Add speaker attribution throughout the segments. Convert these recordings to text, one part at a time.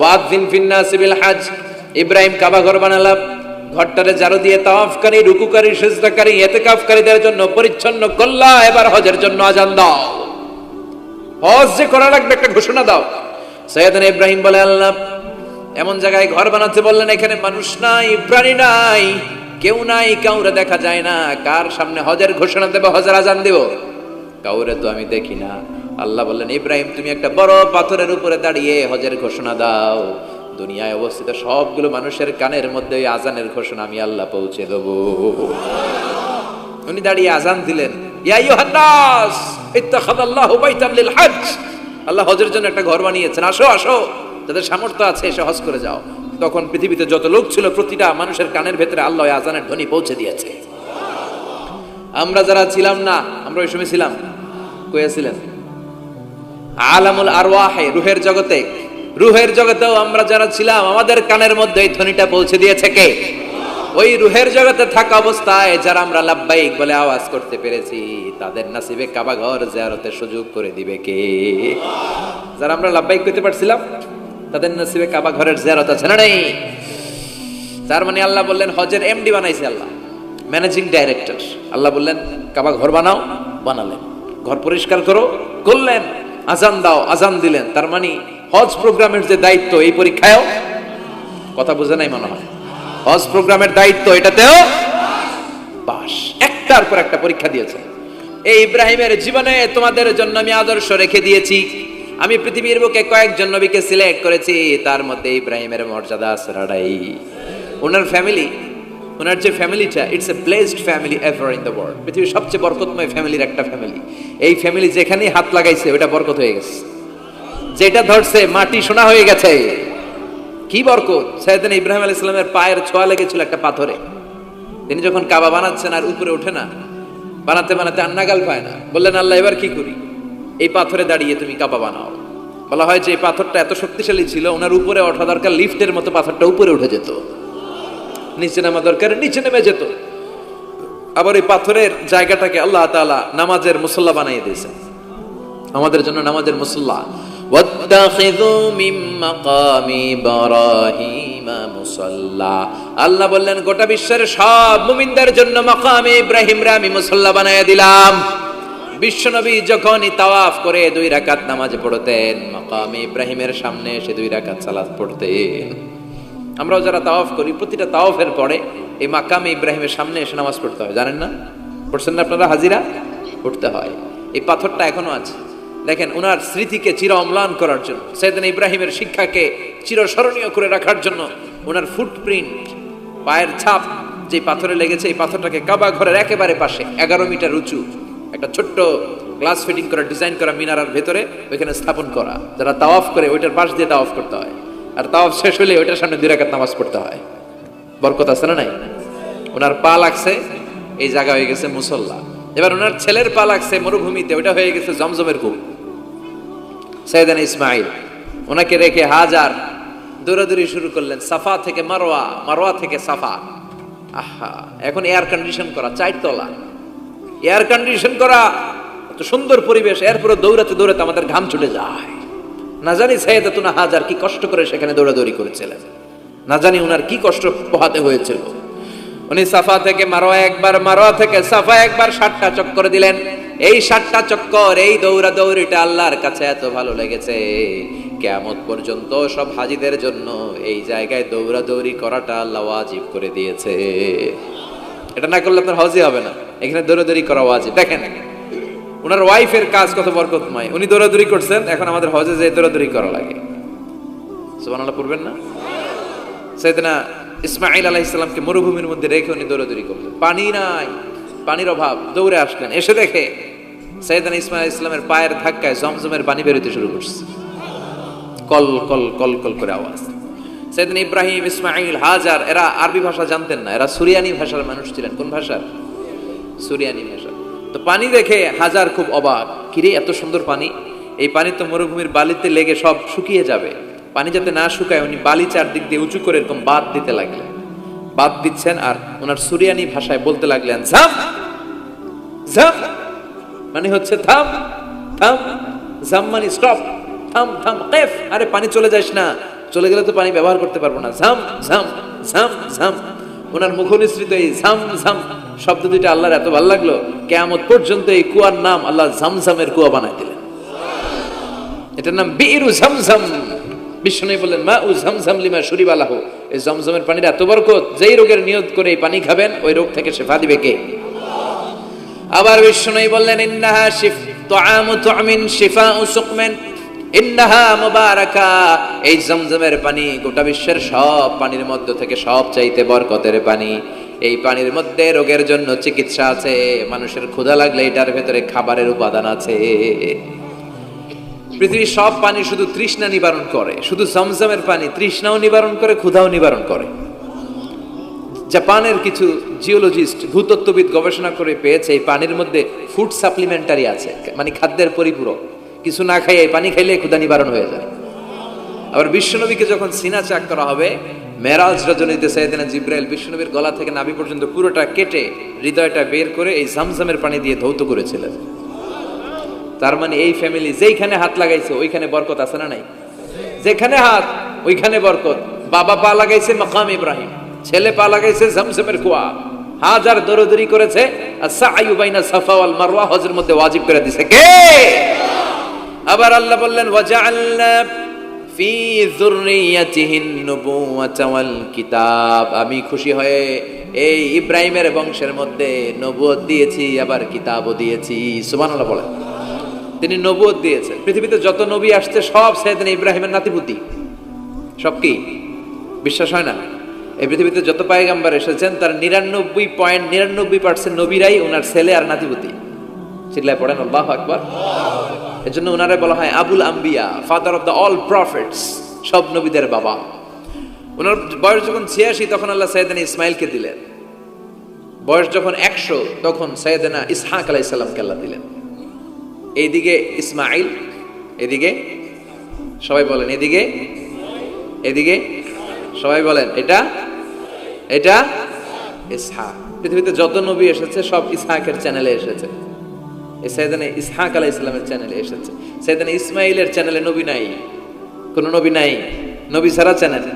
Speaker 1: ওয়াযিন ফিন্নাসি বিল হজ। ইব্রাহিম কাবা ঘর বানালাম। ঘরটারে জারু দিয়ে তাওয়াফকারী রুকুকারী সিজদাকারী ইতিকাফকারীদের জন্য পরিচ্ছন্ন করলা, এবার হজের জন্য আজান দাও। হজ যে করা লাগবে একটা ঘোষণা দাও। সৈয়দনা ইব্রাহিম বলে আল্লাহ, এমন জায়গায় ঘর বানাতে বললেন, এখানে মানুষ নাই, প্রাণী নাই, কেউ নাই, কাউরে দেখা যায় না। কার সামনে হজের ঘোষণা দেব, হজের আজান দেব? কাউরে তো আমি দেখি না। আল্লাহ বললেন, ইব্রাহিম, তুমি একটা বড় পাথরের উপরে দাঁড়িয়ে হজের ঘোষণা দাও। দুনিয়ায় অবস্থিত সবগুলো মানুষের কানের মধ্যে ওই আজানের ঘোষণা আমি আল্লাহ পৌঁছে দেবো। উনি দাঁড়িয়ে আজান দিলেন আল্লাহ হজের জন্য একটা ঘর বানিয়েছেন, আসো আসো, যাদের সামর্থ্য আছে এসে হজ করে যাও। তখন পৃথিবীতে যত লোক ছিল, প্রতিটা মানুষের কানের ভেতরে আল্লাহ আজানের ধ্বনি পৌঁছে দিয়েছে। আমরা যারা ছিলাম না, আমরা ওই সময় ছিলাম। কইয়াছিলেন আলামুল আরওয়াহে, রুহের জগতে। রুহের জগতেও আমরা যারা ছিলাম, আমাদের কানের মধ্যে এই ধ্বনিটা পৌঁছে দিয়েছে কে? ওই রুহের জগতে থাকা অবস্থায় যারা আমরা লাব্বাইক বলে আওয়াজ করতে পেরেছি, তাদের নাসিবে কাবা ঘর জিয়ারতের সুযোগ করে দিবে কে? যারা আমরা লাব্বাইক করতে পারছিলাম, তাদের নাসিবে কাবা ঘরের জিয়ারত আছে না নেই? তার মানে আল্লাহ বললেন, হজের এমডি বানাইছে আল্লাহ, ম্যানেজিং ডাইরেক্টর। আল্লাহ বললেন, কাবা ঘর বানাও, বানালেন। ঘর পরিষ্কার করো, করলেন। আজান দাও, আজান দিলেন। তার মানে হজ প্রোগ্রামের যে দায়িত্ব, এই পরীক্ষায়ও কথা বুঝে নাই মনে হয়। হজ প্রোগ্রামের দায়িত্ব, এটাতেও পাস একটার পর একটা পরীক্ষা দিয়েছে। এই ইব্রাহিমের জীবনে তোমাদের জন্য আমি আদর্শ রেখে দিয়েছি। আমি পৃথিবীর বুকে কয়েকজন নবীকে সিলেক্ট করেছি। তার মধ্যে ইব্রাহিমের মর্যাদা সরাডাই ওনার ফ্যামিলি ওনার যে ফ্যামিলিটা it's a blessed family ever in the world পৃথিবীর সবচেয়ে বরকতময় ফ্যামিলির একটা ফ্যামিলি। এই ফ্যামিলি যেখানেই হাত লাগাইছে, ওটা বরকত হয়ে গেছে। যেটা ধরছে, মাটি সোনা হয়ে গেছে। কি বরকত? সাইদিন ইব্রাহিম আলী ইসলামের পায়ের ছোঁয়া লেগেছিল একটা পাথরে। তিনি যখন কাবা বানাচ্ছেন আর উপরে ওঠে না, বানাতে বানাতে আর নাগাল পায় না, বললেন, আল্লাহ, এবার কি করি? এই পাথরে দাঁড়িয়ে তুমি কাবা বানাও। বলা হয় যে এই পাথরটা এত শক্তিশালী ছিল, ওনার উপরে ওঠা দরকার লিফটের মতো পাথরটা উপরে উঠে যেত। নিচে নামা দরকার, নিচে নেমে যেত। আবার এই পাথরের জায়গাটাকে আল্লাহ তালা নামাজের মুসল্লা বানিয়ে দিয়েছেন। আমাদের জন্য নামাজের মুসল্লা। আল্লাহ বললেন, গোটা বিশ্বের সব মুমিনদের জন্য মকামে ইব্রাহিম আমি মুসল্লা বানায় দিলাম। বিশ্বনবী যখনই তাওয়াফ করে দুই রাকাত নামাজ পড়তেন, মকামে ইব্রাহিমের সামনে এসে দুই রাকাত সালাদ পড়তেন। আমরাও যারা তাওয়াফ করি, প্রতিটা তাওয়াফের পরে এই মাকামে ইব্রাহিমের সামনে এসে নামাজ পড়তে হয়। জানেন না? পড়ছেন না আপনারা? হাজিরা? পড়তে হয়। এই পাথরটা এখনও আছে। দেখেন ওনার স্মৃতিকে চির অম্লান করার জন্য সেদিন ইব্রাহিমের শিক্ষাকে চিরস্মরণীয় করে রাখার জন্য ওনার ফুটপ্রিন্ট পায়ের ছাপ যে পাথরে লেগেছে, এই পাথরটাকে কাবা ঘরের একেবারে পাশে, এগারো মিটার উঁচু, একটা ছোট্ট গ্লাস ফিটিং করা ডিজাইন করা মিনারার ভেতরে ওইখানে স্থাপন করা। যারা তাওয়াফ করে, ওইটার পাশ দিয়ে তাওয়াফ করতে হয়। আর তাও শেষ হলে ওইটার সামনে দুই রাকাত নামাজ পড়তে হয়। বরকত আছে না নাই? ওনার পা লাগছে, এই জায়গা হয়ে গেছে মুসল্লা। এবার ওনার ছেলের পা লাগছে মরুভূমিতে ওটা হয়ে গেছে জমজমের কূপ। সৈয়দান ইসমাইল ওনাকে রেখে হাজার দৌড়াদৌড়ি শুরু করলেন, সাফা থেকে মারোয়া মারোয়া থেকে সাফা। আহা, এখন এয়ার কন্ডিশন করা, চারতলা। এয়ার কন্ডিশন করা সুন্দর পরিবেশ এরপরে দৌড়াতে দৌড়াতে আমাদের ঘাম ছুটে যায়। না জানি সৈয়দ তুনা হাজার কি কষ্ট করে সেখানে দৌড়াদৌড়ি করেছিলেন। না জানি ওনার কি কষ্ট পোহাতে হয়েছিল। উনি সাফা থেকে মারোয়া একবার, মারোয়া থেকে সাফা একবার ষাটটা চক্কর দিলেন। এই ষাটটা চক্কর, এই দৌড়া দৌড়িটা আল্লাহর কাছে এত ভালো লেগেছে। কেমন পর্যন্ত সব হাজিদের জন্য এই জায়গায় দৌড়া দৌড়ি করাটা আল্লাহ ওয়াজিব করে দিয়েছে। এটা না করলে আপনার হজই হবে না। এখানে দৌড়াদৌড়ি করা ওয়াজিব। দেখেন। ওনার ওয়াইফের কাজ কত বরকতময়। উনি দৌড়াদৌড়ি করছেন, এখন আমাদের হজে যে দৌড়াদৌড়ি করা লাগে। সুবহানাল্লাহ, পড়বেন না? সেদিনা ইসমাইল আলাহ ইসলামকে মরুভূমির মধ্যে রেখে উনি দৌড়াদৌড়ি করলেন। পানি নাই, পানির অভাব, দৌড়ে আসলেন। এসে দেখে সৈয়দানা ইসমাইল ইসলামের পায়ের ধাক্কায় জমজমের পানি বেরোতে শুরু করছে। কল কল কল কল করে আওয়াজ। সেদিন ইব্রাহিম ইসমাইল হাজার, এরা আরবি ভাষা জানতেন না। এরা সুরিয়ানি ভাষার মানুষ ছিলেন। কোন ভাষার? সুরিয়ানি ভাষা। তো পানি দেখে হাজার খুব অবাক। কিরে এত সুন্দর পানি? এই পানি তো মরুভূমির বালিতে লেগে সব শুকিয়ে যাবে। পানি যাতে না শুকায়, উনি বালি চারদিক দিয়ে উঁচু করে এরকম বাদ দিতে লাগলেন। বাদ দিচ্ছেন আর ওনার সুরিয়ানি ভাষায় বলতে লাগলেন, ঝাম! ঝাম! মানে হচ্ছে, থাম থাম জাম মানে স্টপ থাম থাম, কেফ! আরে, পানি চলে যাস না। চলে গেলে তো পানি ব্যবহার করতে পারব না। ঝাম ঝাম ঝাম ঝাম। ওনার মুখনিসৃত এই ঝাম ঝাম। শব্দ দুইটা আল্লাহর এত ভালো লাগল, কেয়ামত পর্যন্ত এই কুয়ার নাম আল্লাহ ঝামঝামের কুয়া বানাই দিলেন এটার নাম বীরু ঝমঝম। বিষ্ণু বললেন মা উ ঝমঝম লিমা সুরিবালাহ এই জমজমের পানির এত বরকত, যেই রোগের নিয়ত করে এই পানি খাবেন, ওই রোগ থেকে শেফা দিবে কে? আবার বিষ্ণু বললেন, ইন্নাহা শিফ তুআমু তুআমিন শিফাউ সুকমেন। ইন্নাহা মুবারাকা। এই জমজমের পানি গোটা বিশ্বের সব পানির মধ্য থেকে সব চাইতে বরকতের পানি। এই পানির মধ্যে রোগের জন্য চিকিৎসা আছে। মানুষের ক্ষুধা লাগলে এটার ভেতরে খাবারের উপাদান আছে। পৃথিবীর সব পানি শুধু তৃষ্ণা নিবারণ করে, শুধু জমজমের পানি, তৃষ্ণাও নিবারণ করে, ক্ষুধাও নিবারণ করে। জাপানের কিছু জিওলজিস্ট, ভূতত্ত্ববিদ গবেষণা করে পেয়েছে, এই পানির মধ্যে ফুড সাপ্লিমেন্টারি আছে মানে খাদ্যের পরিপূরক। কিছু না খাইয়ে পানি খাইলে ক্ষুধা নিবারণ হয়ে যায়। আবার বিশ্বনবীকে যখন সিনা চাক করা হবে মেরাজ রজনীতে সাইদিনা জিব্রাইল বিশ্বনবীর গলা থেকে নাভি পর্যন্ত পুরোটা কেটে হৃদয়টা বের করে এই জামজামের পানি দিয়ে ধৌত করেছিলেন। তার মানে এই ফ্যামিলি যেইখানে হাত লাগাইছে, ওইখানে বরকত আছে না নাই? যেখানে হাত, ওইখানে বরকত। বাবা পা লাগাইছে মাকাম ইব্রাহিম, ছেলে পা লাগাইছে জমজমের কুয়া হাজার দরদরি করেছে বাইনা সাফা ওয়াল মারওয়া হজের মধ্যে ওয়াজিব করে দিছে। কে? আবার আল্লাহ বললেন ওয়াজআলনা কিতাব। আমি খুশি হয়ে এই ইব্রাহিমের বংশের মধ্যে নবুয়ত দিয়েছি, আবার কিতাবও দিয়েছি। সুবহানাল্লাহ বলেন। তিনি নবুয়ত দিয়েছেন। পৃথিবীতে যত নবী আসছে, সব সাইয়েদনা ইব্রাহিমের নাতিপুতি। সব কি? বিশ্বাস হয় না? এই পৃথিবীতে যত পায়গাম্বার এসেছেন, তার নিরানব্বই পয়েন্ট নিরানব্বই পার্সেন্ট নবীরাই ওনার ছেলে আর নাতিপুতি। চিল্লায় পড়েন, আল্লাহ আকবার। এজন্য ওনারে বলা হয় আবুল আম্বিয়া father of the all prophets সব নবীদের বাবা। ওনার বয়স যখন ছিয়াশি, তখন আল্লাহ সৈয়দানা ইসমাইলকে দিলেন। বয়স যখন একশো, তখন সৈয়দানা ইসহাক আলাইসাল্লামকে আল্লাহ দিলেন। এইদিকে ইসমাইল, এদিকে সবাই বলেন, এদিকে এদিকে সবাই বলেন, এটা এটা ইসহাক। পৃথিবীতে যত নবী এসেছে, সব ইসহাকের চ্যানেলে এসেছে। এই ইসহাক আলাহ ইসলামের চ্যানেলে এসেছে। সৈয়দানে ইসমাইলের চ্যানেলে নবী নাই, কোনো নবী নাই, নবী ছাড়া চ্যানেল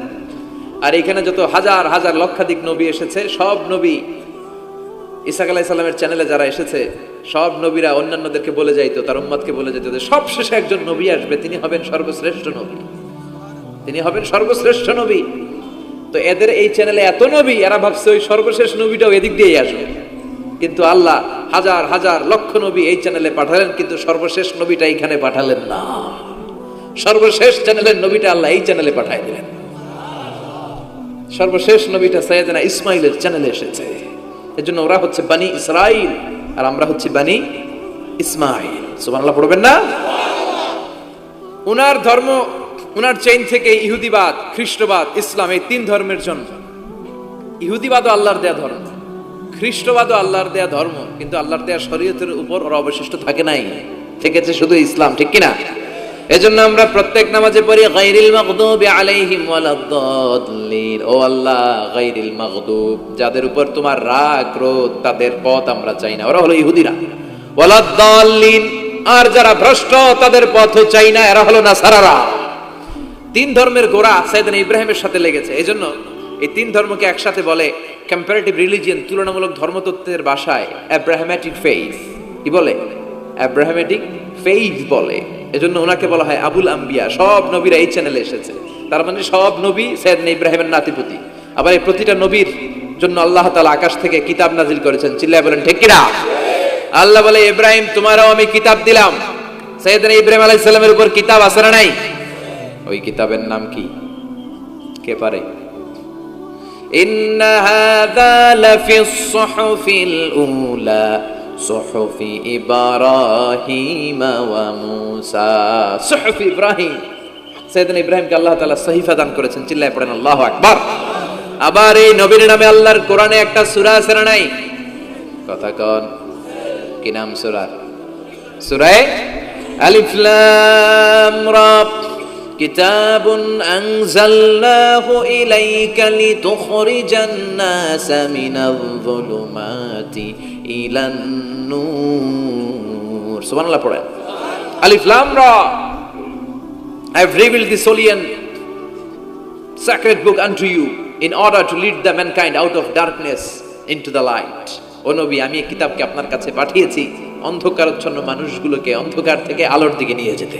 Speaker 1: আর এখানে যত হাজার হাজার লক্ষাধিক নবী এসেছে, সব নবী ইসাক আলাহ ইসলামের চ্যানেলে যারা এসেছে, সব নবীরা অন্যান্যদেরকে বলে যাইতো, তার উম্মাদকে বলে যেত যে সব শেষে একজন নবী আসবে, তিনি হবেন সর্বশ্রেষ্ঠ নবী। তিনি হবেন সর্বশ্রেষ্ঠ নবী। তো এদের এই চ্যানেলে এত নবী, এরা ভাবছে ওই সর্বশেষ নবীটাও এদিক দিয়েই আসবে। কিন্তু আল্লাহ হাজার হাজার লক্ষ নবী এই চ্যানেলে পাঠালেন, কিন্তু সর্বশেষ নবীটা এইখানে পাঠালেন না। সর্বশেষ চ্যানেলের নবীটা আল্লাহ এই চ্যানেলে পাঠাই দিলেন। সর্বশেষ নবীটা সৈয়দনা ইসমাইলের চ্যানেলে এসেছে। এজন্য ওরা হচ্ছে বানি ইসরাইল, আর আমরা হচ্ছে বানি ইসমাইল। সুবহানাল্লাহ, পড়বেন না? উনার ধর্ম, উনার চেইন থেকে ইহুদিবাদ, খ্রিস্টবাদ, ইসলাম, এই তিন ধর্মের জন্য। ইহুদিবাদও আল্লাহর দেয়া ধর্ম। খ্রিস্টবাদও আল্লাহর দেয়া ধর্ম, কিন্তু আল্লাহর দেয়া শরীয়তের উপর ওরা অবশিষ্ট থাকে নাই। থেকেছে শুধু ইসলাম, ঠিক কিনা? এজন্য আমরা প্রত্যেক নামাজে পড়ি গাইরিল মাগদুবি আলাইহিম ওয়ালাদ-দাল্লিন ও আল্লাহ, গায়রিল মাগদুব। যাদের উপর তোমার রাগ, ক্রোধ, তাদের পথ আমরা চাই না। ওরা হলো ইহুদিরা। ওয়ালাদ-দাল্লিন আর যারা ভ্রষ্ট, তাদের পথও চাই না। এরা হলো নাসারারা। তিন ধর্মের গোড়া সাইদান ইব্রাহিমের সাথে লেগেছে। এজন্য এই তিন ধর্মকে একসাথে বলে কম্পারেটিভ রিলিজিয়ন তুলনামূলক ধর্মতত্ত্বের ভাষায় অ্যাব্রাহামেটিক ফেইথ কি বলে? অ্যাব্রাহামেটিক ফেইথ বলে। এজন্য ওনাকে বলা হয় আবুল আম্বিয়া। সব নবীরা এই চ্যানেলে এসেছে। তার মানে সব নবী সৈয়দ ইব্রাহিমের নাতিপুতি। আবার এই প্রতিটা নবীর জন্য আল্লাহ তাআলা আকাশ থেকে কিতাব নাজিল করেছেন। চিল্লায় বলেন, ঠিক কিনা? আল্লাহ বলে, ইব্রাহিম, তোমারও আমি কিতাব দিলাম। সৈয়দনা ইব্রাহিম আলাইহিস সালামের উপর কিতাব আছে না নাই? ওই কিতাবের নাম কি? কে পারে? إن هذا لفي الصحف الأولى صحف إبراهيم وموسى صحف إبراهيم সৈয়দনা ইব্রাহিমকে আল্লাহ তাআলা সহিফা দান করেছেন চিল্লায় পড়েন আল্লাহু আকবার আবার এই নবীর নামে আল্লাহর কোরআনে একটা সূরা আছে না নাই কথা কন কি নাম সূরা সূরায়ে আলিফ লাম রা كتاب أنزلناه إليك لتخرج الناس من الظلمات إلى النور سبحان الله পড়েন আলিফ লাম রা I have revealed this holy and sacred book unto you in order to lead the mankind out of darkness into the light ও নবী আমি এই কিতাবকে আপনার কাছে পাঠিয়েছি অন্ধকারচ্ছন্ন মানুষগুলোকে অন্ধকার থেকে আলোর দিকে নিয়ে যেতে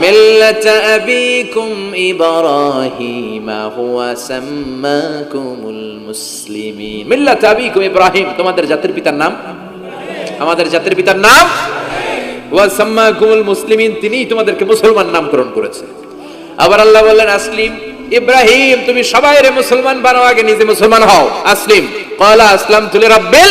Speaker 1: মিল্লাত আবিকুম ইব্রাহিম হুয়া সাম্মাকুমুল মুসলিমিন মিল্লাত আবিকুম ইব্রাহিম তোমাদের জাতির পিতার নাম? আমাদের জাতির পিতার নাম? ওয়া সাম্মাকুমুল মুসলিমিন তিনিই তোমাদেরকে মুসলমান নামকরণ করেছে আবার আল্লাহ বললেন আসলিম ইব্রাহিম তুমি সবাই রে মুসলমান বানাও আগে নিজে মুসলমান হও। আসলিম কলা আসলাম তুলে রাব্বিল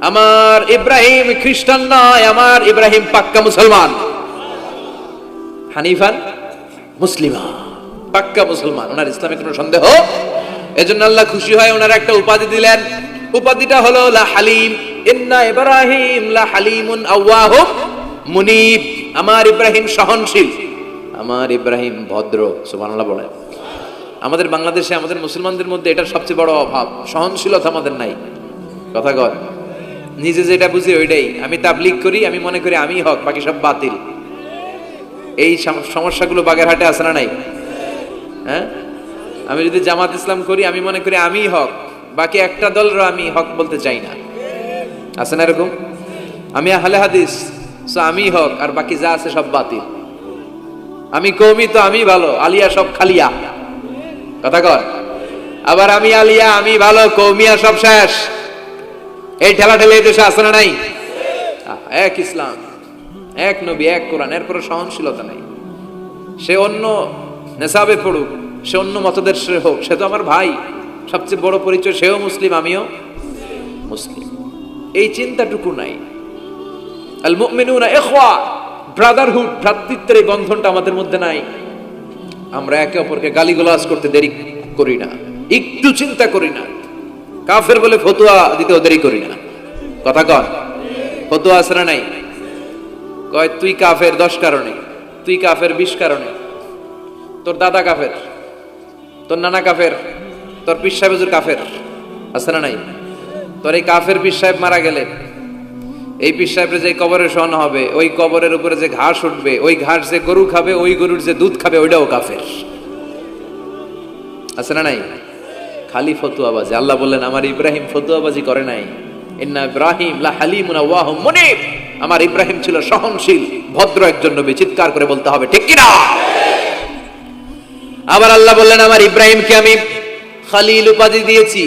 Speaker 1: আমার ইব্রাহিম খ্রিস্টান নয়, আমার ইব্রাহিম পাক্কা মুসলমান। হানিফান মুসলিমা, পাক্কা মুসলমান। ওনার ইসলামে কোনো সন্দেহ? এজন্য আল্লাহ খুশি হয় ওনার একটা উপাধি দিলেন। উপাধিটা হলো, লা হালিম, ইন্না ইব্রাহিম লা হালিমুন আওয়াহুম মুনিব। আমার ইব্রাহিম সহনশীল। আমার ইব্রাহিম ভদ্র, সুবহানাল্লাহ বলে। আমাদের বাংলাদেশে আমাদের মুসলমানদের মধ্যে এটার সবচেয়ে বড় অভাব। সহনশীলতা আমাদের নাই। কথা কর নিজে যেটা বুঝি ওইটাই। আমি তাবলিগ করি, আমি মনে করি আমি হক, বাকি সব বাতিল। এই সম- সমস্যাগুলো বাগেরহাটে আছে না নাই? হ্যাঁ? আমি যদি জামাত ইসলাম করি, আমি মনে করি আমি হক, বাকি একটা দলেরও আমি হক বলতে চাই না। আছে না এরকম? আমি আহলে হাদিস সো আমি হক, আর বাকি যা আছে সব বাতিল। আমি কৌমি তো আমি ভালো, আলিয়া সব খালিয়া। কথা কর আবার আমি আলিয়া, আমি ভালো কৌমিয়া সব শেষ। এই ঠেলা ঠেলে দেশে আছে না নাই? এক ইসলাম, এক নবী, এক কোরআন, এরপরে সহনশীলতা নাই। সে অন্য নেশাবে পড়ুক, সে অন্য মতদের সে হোক, সে তো আমার ভাই। সবচেয়ে বড় পরিচয়, সেও মুসলিম, আমিও মুসলিম। এই চিন্তাটুকু নাই। আল মুমিনুনা ইখওয়া, ব্রাদারহুড, ভ্রাতৃত্বের এই বন্ধনটা আমাদের মধ্যে নাই। আমরা একে অপরকে গালিগালাজ করতে দেরি করি না, একটু চিন্তা করি না। কাফের বলে ফতুয়া দিতে ওদেরই করি না। কথা কন, ফতুয়া না নাই? কয়, তুই কাফের দশ কারণে, তুই কাফের বিশ কারণে। তোর দাদা কাফের, তোর নানা কাফের, তোর পিস সাহেব কাফের, আছে না নাই? তোর এই কাফের পিস সাহেব মারা গেলে, এই পিস সাহেবের যে কবরে শোয়ানো হবে, ওই কবরের উপরে যে ঘাস উঠবে, ওই ঘাস যে গরু খাবে, ওই গরুর যে দুধ খাবে, ওইটাও কাফের। আছে না নাই? খালি ফতুয়াবাজি আল্লাহ বললেন, আমার ইব্রাহিম ফতুয়াবাজি করে নাই। ইন্না ইব্রাহিম লা হালিমুন আওয়াহুম মুনিব। আমার ইব্রাহিম ছিল সহনশীল, ভদ্র একজন নবী। চিৎকার করে বলতে হবে, ঠিক কিনা? আবার আল্লাহ বললেন, আমার ইব্রাহিমকে আমি খালিল উপাধি দিয়েছি।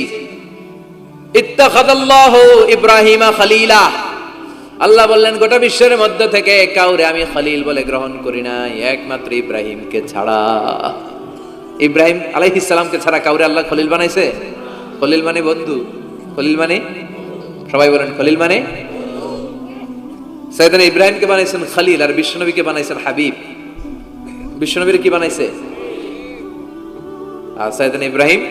Speaker 1: ইত্তাখাদাল্লাহু ইব্রাহিমা খালিলা। আল্লাহ বললেন, গোটা বিশ্বের মধ্য থেকে কাউরে আমি খলিল বলে গ্রহণ করি নাই। একমাত্র ইব্রাহিমকে ছাড়া। ইব্রাহিম আলাইহিস সালামকে ছাড়া কাউরে আল্লাহ খলিল বানাইছে? খলিল মানে বন্ধু। খলিল মানে? সবাই বলেন, খলিল মানে? সাইদান ইব্রাহিমকে বানাইছেন খলিল আর বিশ্বনবীকে বানাইছেন হাবিব। বিশ্বনবীর কি বানাইছে? আর সাইদান ইব্রাহিম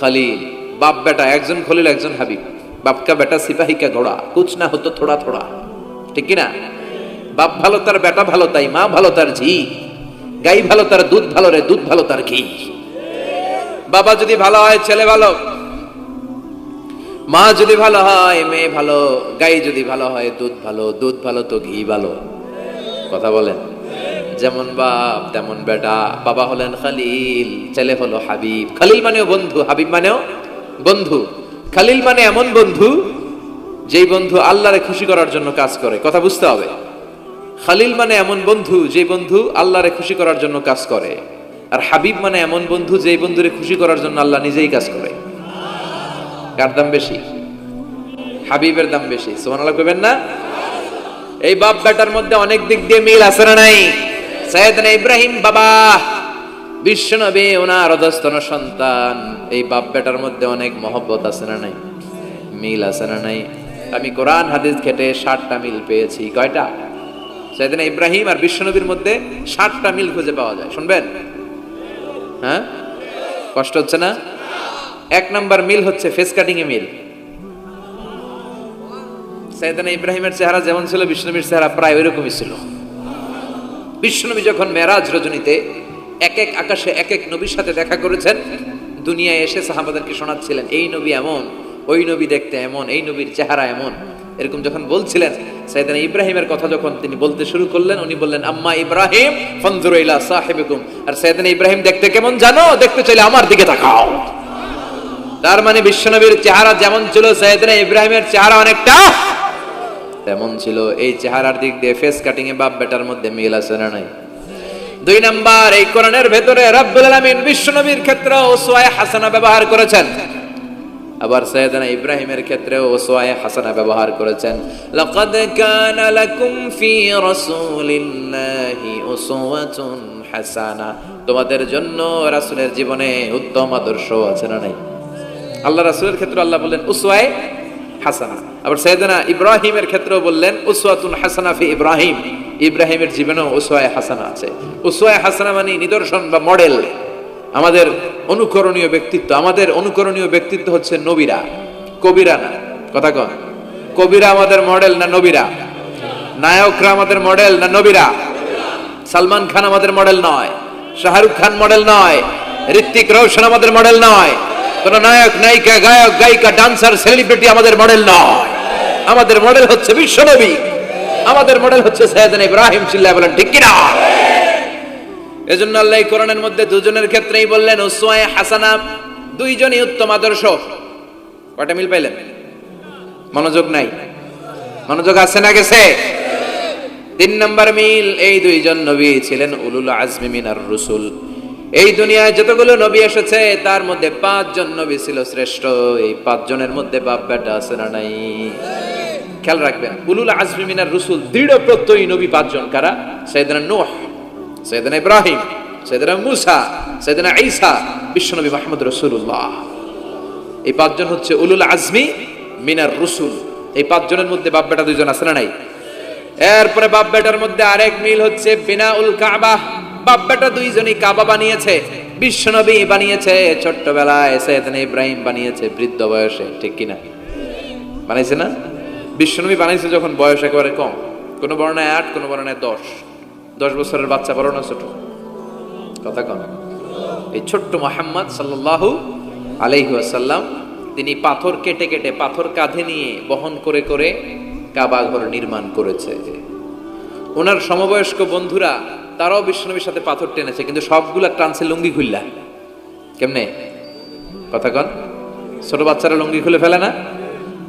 Speaker 1: খলিল। বাপ বেটা, একজন খলিল, একজন হাবিব। বাপকা বেটা সিপাহী কা ঘোড়া, কুছ না হতো থোড়া থোড়া। ঠিক কি না বাপ ভালো, তার বেটা ভালো, তাই মা ভালো, তার ঝি। গাই ভালো তার, দুধ ভালো রে, দুধ ভালো তার ঘি। বাবা যদি ভালো হয়, ছেলে ভালো। মা যদি ভালো হয়, মেয়ে ভালো। গাই যদি ভালো হয়, দুধ ভালো। দুধ ভালো তো ঘি ভালো। কথা বলেন? যেমন বাপ, তেমন বেটা। বাবা হলেন খালিল, ছেলে হলো হাবিব। খালিল মানেও বন্ধু, হাবিব মানেও বন্ধু। খালিল মানে এমন বন্ধু, যেই বন্ধু আল্লাহরে খুশি করার জন্য কাজ করে। কথা বুঝতে হবে। খালিল মানে এমন বন্ধু যে বন্ধু আল্লাহরে খুশি করার জন্য কাজ করে। আর হাবিব মানে এমন বন্ধু যেই বন্ধুরে খুশি করার জন্য আল্লাহ নিজেই কাজ করে। কার দাম বেশি? হাবিবের দাম বেশি। সুবহানাল্লাহ কইবেন না? এই বাপ বেটার মধ্যে অনেক দিক দিয়ে মিল আছে না নাই? সৈয়দনা ইব্রাহিম বাবা, বিশ্বনবী, ওনার অধস্তন সন্তান। এই বাপ বেটার মধ্যে অনেক মহব্বত আছে না নাই? মিল আছে না নাই? আমি কোরআন, হাদিস ঘেটে ষাটটা মিল পেয়েছি। কয়টা? সৈয়দনা ইব্রাহিম আর বিশ্বনবীর মধ্যে ষাটটা মিল খুঁজে পাওয়া যায়। শুনবেন? হ্যাঁ? কষ্ট হচ্ছে না? এক নাম্বার মিল হচ্ছে ফেস কাটিং এ মিল। সৈয়দানা ইব্রাহিমের চেহারা যেমন ছিল বিষ্ণুবীর চেহারা প্রায় ওইরকমই ছিল। বিষ্ণুনবী যখন মেরাজ রজনীতে এক এক আকাশে এক এক নবীর সাথে দেখা করেছেন, দুনিয়ায় এসে সাহাবাদেরকে শোনাচ্ছিলেন, এই নবী এমন, ওই নবী দেখতে এমন, এই নবীর চেহারা এমন। এরকম যখন বলছিলেন সাইদানা ইব্রাহিমের কথা যখন তিনি বলতে শুরু করলেন, উনি বললেন, আম্মা ইব্রাহিম, ফনজুর ইলা আর সাইদানা ইব্রাহিম দেখতে কেমন জানো? দেখতে চাইলে আমার দিকে তাকাও। তার মানে বিশ্বনবীর চেহারা যেমন ছিল সাইদানা ইব্রাহিমের চেহারা অনেকটা তেমন ছিল। এই চেহারার দিক দিয়ে ফেস কাটিং এ বাপ বেটার মধ্যে মিল আছে না নাই? দুই নাম্বার, এই কোরআনের ভেতরে রাব্বুল আলামিন বিশ্বনবীর ক্ষেত্রে ওসওয়ায়ে হাসানা ব্যবহার করেছেন। আবার সৈয়দনা ইব্রাহিমের ক্ষেত্রে ওসওয়ায়ে হাসানা ব্যবহার করেছেন। লাকাদ কানা লাকুম ফি রাসূলিল্লাহি উসওয়াতুন হাসানা। তোমাদের জন্য রাসূলের জীবনে উত্তম আদর্শ আছে না নাই? আল্লাহ রাসূলের ক্ষেত্রে আল্লাহ বললেন, উসওয়ায়ে হাসানা। আবার সৈয়দনা ইব্রাহিমের ক্ষেত্রেও বললেন, উসওয়াতুন হাসানা ফি ইব্রাহিম। ইব্রাহিমের জীবনেও উসওয়ায়ে হাসানা আছে। উসওয়ায়ে হাসানা মানে নিদর্শন বা মডেল আমাদের অনুকরণীয় ব্যক্তিত্ব, আমাদের অনুকরণীয় ব্যক্তিত্ব হচ্ছে নবীরা, কবিরা না। কথা কন। কবিরা আমাদের মডেল না নবীরা? নায়করা আমাদের মডেল না নবীরা? সালমান খান আমাদের মডেল নয়, শাহরুখ খান মডেল নয় ঋত্বিক রোশন আমাদের মডেল নয়, কোন নায়ক, নায়িকা, গায়ক, গায়িকা ডান্সার সেলিব্রিটি আমাদের মডেল নয়। আমাদের মডেল হচ্ছে বিশ্বনবী আমাদের মডেল হচ্ছে সৈয়দনা ইব্রাহিম চিল্লাহ বলেন, ঠিক কিনা? এজন্য আল্লাহ কোরআনের মধ্যে দুজনের ক্ষেত্রেই বললেন, উসওয়ায়ে হাসানা, দুইজনই উত্তম আদর্শ। কয়টা মিল পাইলেন? মনোযোগ নাই। মনোযোগ আছে না গেছে? তিন নম্বর মিল, এই দুইজন নবী ছিলেন উলুল আজমি মিনার রসুল। এই দুনিয়ায় যতগুলো নবী এসেছে, তার মধ্যে পাঁচজন নবী ছিল শ্রেষ্ঠ। এই পাঁচজনের মধ্যে বাপ বেটা আছে না নাই? খেয়াল রাখবেন, উলুল আজমি মিনার রসুল দৃঢ় প্রত্যয়ী নবী পাঁচজন, কারা? সৈয়দনা নূহ। সৈয়দনা ইব্রাহিম সৈয়দনা মুসা সৈয়দনা ঈসা বিশ্বনবী মাহমুদ রসুল্লাহ এই পাঁচজন হচ্ছে উলুল আজমি মিনার রসুল। এই পাঁচজনের মধ্যে বাপ বেটা দুইজন আছে না নাই? এরপরে বাপ বেটার মধ্যে আরেক মিল হচ্ছে বিনা উল কাবা। বাপ বেটা দুইজনই কাবা বানিয়েছে বিশ্বনবী বানিয়েছে, ছোট্টবেলায় সৈয়দনা ইব্রাহিম বানিয়েছে, বৃদ্ধ বয়সে, ঠিক কিনা? বানাইছে না? বিশ্বনবী বানাইছে যখন বয়স একেবারে কম। কোনো বর্ণায় আট, কোনো বর্ণায় দশ। দশ বছরের বাচ্চা বড় না ছোট। কথা কম এই ছোট্ট মোহাম্মদ সাল্লাল্লাহু আলাইহি ওয়াসাল্লাম, তিনি পাথর কেটে কেটে পাথর কাঁধে নিয়ে বহন করে করে কাবা ঘর নির্মাণ করেছে। ওনার সমবয়স্ক বন্ধুরা, তারাও বিশ্বনবীর সাথে পাথর টেনেছে, কিন্তু সবগুলা টানছে লুঙ্গি খুললা। কেমনে? কথা কন। ছোট বাচ্চারা লুঙ্গি খুলে ফেলে না?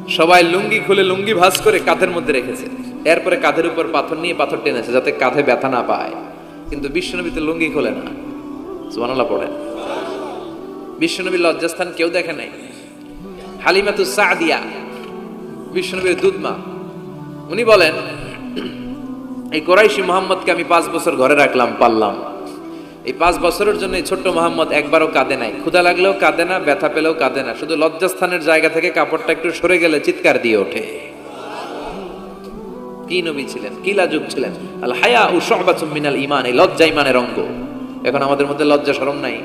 Speaker 1: সবাই লুঙ্গি খুলে লুঙ্গি ভাঁজ করে কাঁধের মধ্যে রেখেছে। এরপরে কাঁধের উপর পাথর নিয়ে পাথর টেনেছে যাতে কাঁধে ব্যথা না পায়। কিন্তু বিশ্বনবীতে লুঙ্গি খোলে না। সুবহানাল্লাহ পড়েন। বিশ্বনবীর লজ্জাস্থান কেউ দেখে নাই। হালিমাতু সাদিয়া, বিশ্বনবীর দুধমা। উনি বলেন, এই কোরাইশি মোহাম্মদকে আমি পাঁচ বছর ঘরে রাখলাম পারলাম এই পাঁচ বছরের জন্য এই ছোট্ট মোহাম্মদ একবারও কাঁদে নাই। ক্ষুধা লাগলেও কাঁদে না, ব্যথা পেলেও কাঁদে না। শুধু লজ্জাস্থানের জায়গা থেকে কাপড়টা একটু সরে গেলে চিৎকার দিয়ে ওঠে। কি নবী ছিলেন? কি লাজুক ছিলেন? আল হায়া ও সহবাচুম মিনাল ইমান এই লজ্জা ইমানের অঙ্গ। এখন আমাদের মধ্যে লজ্জা শরম নাই।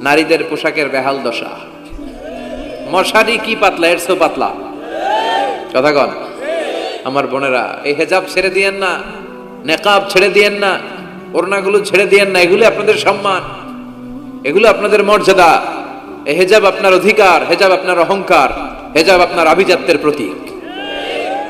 Speaker 1: নারীদের পোশাকের বেহাল দশা। মশারি কি পাতলা, এর পাতলা? কথা কন। আমার বোনেরা, এই হেজাব ছেড়ে দিয়েন না, নেকাব ছেড়ে দিয়েন না, ওড়নাগুলো ছেড়ে দিয়েন না, এগুলো আপনাদের সম্মান। এগুলো আপনাদের মর্যাদা। এই হেজাব আপনার অধিকার, হেজাব আপনার অহংকার, হেজাব আপনার আভিজাত্যের প্রতীক।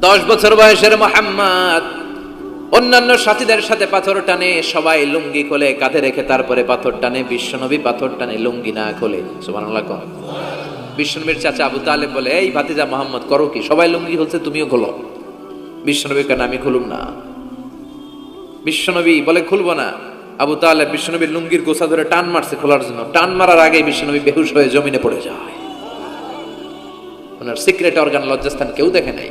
Speaker 1: দশ বছর বয়সের মোহাম্মদ। অন্যান্য সাথীদের সাথে পাথর টানে, সবাই লুঙ্গি খোলে, কাঁধে রেখে তারপরে পাথর টানে, বিশ্বনবী পাথর টানে, লুঙ্গি না খোলে। বিশ্বনবীর চাচা আবু তালেব বলে, এই ভাতিজা মোহাম্মদ, করো কি? সবাই লুঙ্গি খুলছে, তুমিও খোলো। বিশ্বনবী কেন, আমি খুলুম না। বিশ্বনবী বলে, খুলবো না। আবু তালেব বিশ্বনবীর লুঙ্গির গোছা ধরে টান মারছে খোলার জন্য। টান মারার আগে বিশ্বনবী বেহুশ হয়ে জমিনে পড়ে যায়। ওনার সিক্রেট অর্গান লজ্জাস্থান কেউ দেখে নাই।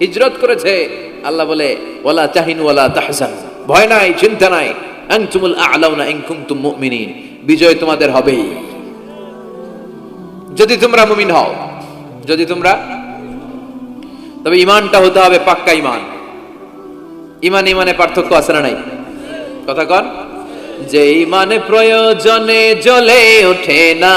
Speaker 1: হিজরত করেছে। আল্লাহ বলে ওলা চাহিন ওলা তাহসান ভয় নাই, চিন্তা নাই। আনতুমুল আ'লাউনা ইন কুনতুম মুমিনিন। বিজয় তোমাদের হবেই। যদি তোমরা মুমিন হও, যদি তোমরা তবে ইমানটা হতে হবে পাক্কা ইমান ইমান ইমানে পার্থক্য আছে না নাই? কথা কন। যে ইমানে প্রয়োজনে জ্বলে ওঠে না।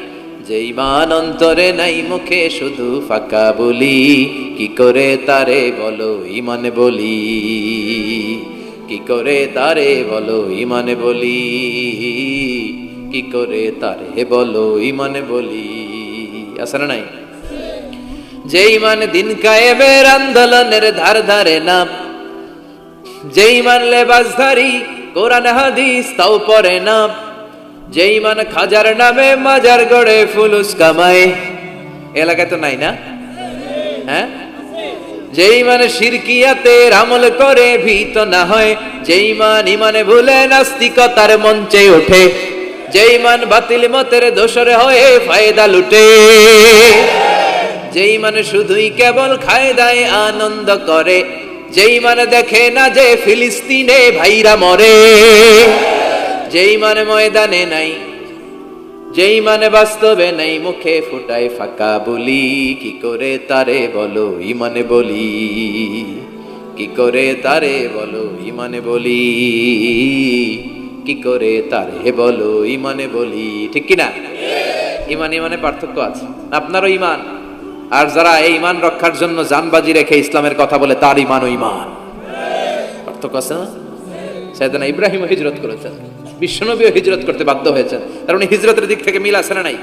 Speaker 1: যেই মান অন্তরে নাই মুখে শুধু ফাঁকা বলি, কি করে তারে বলো ইমানে বলি? কি করে তারে বলো ইমানে বলি? কি করে তারে বলো ইমানে বলি? না নাই? যেই মানে দিন কায়েমের আন্দোলনের ধার ধারে নাম যেই মান লেবাসধারী কোরআন হাদিস তাও পরে না যেই মান খাজার নামে মাজার গড়ে ফুলুস কামায় এলাকায় তো নাই না? হ্যাঁ? যেই মানে শিরকিয়াতে আমল করে, ভীত না হয়, যেই মান ইমানে ভুলে, নাস্তিকতার মঞ্চে ওঠে, যেই মান বাতিল মতের দোষরে হয়ে ফায়দা লুটে, যেই মানে শুধুই কেবল খায় দায় আনন্দ করে, যেই মানে দেখে না যে ফিলিস্তিনে ভাইরা মরে যেই মানে ময়দানে নাই, যেই মানে বাস্তবে নাই, মুখে ফুটায় ফাঁকা বলি। কি করে তারে বলো ইমানে বলি? কি করে তারে বলো ইমানে বলি? কি করে তারে বলো ইমানে বলি? ঠিক কি না ইমান, ইমানে পার্থক্য আছে। আপনারও ইমান। আর যারা এই ইমান রক্ষার জন্য জানবাজি রেখে ইসলামের কথা বলে, তার ইমান ও ইমান। পার্থক্য আছে না? সাইদানা ইব্রাহিম হিজরত করেছেন। বিশ্বনবীও হিজরত করতে বাধ্য হয়েছেন। কারণ হিজরতের দিক থেকে মিল না নাই?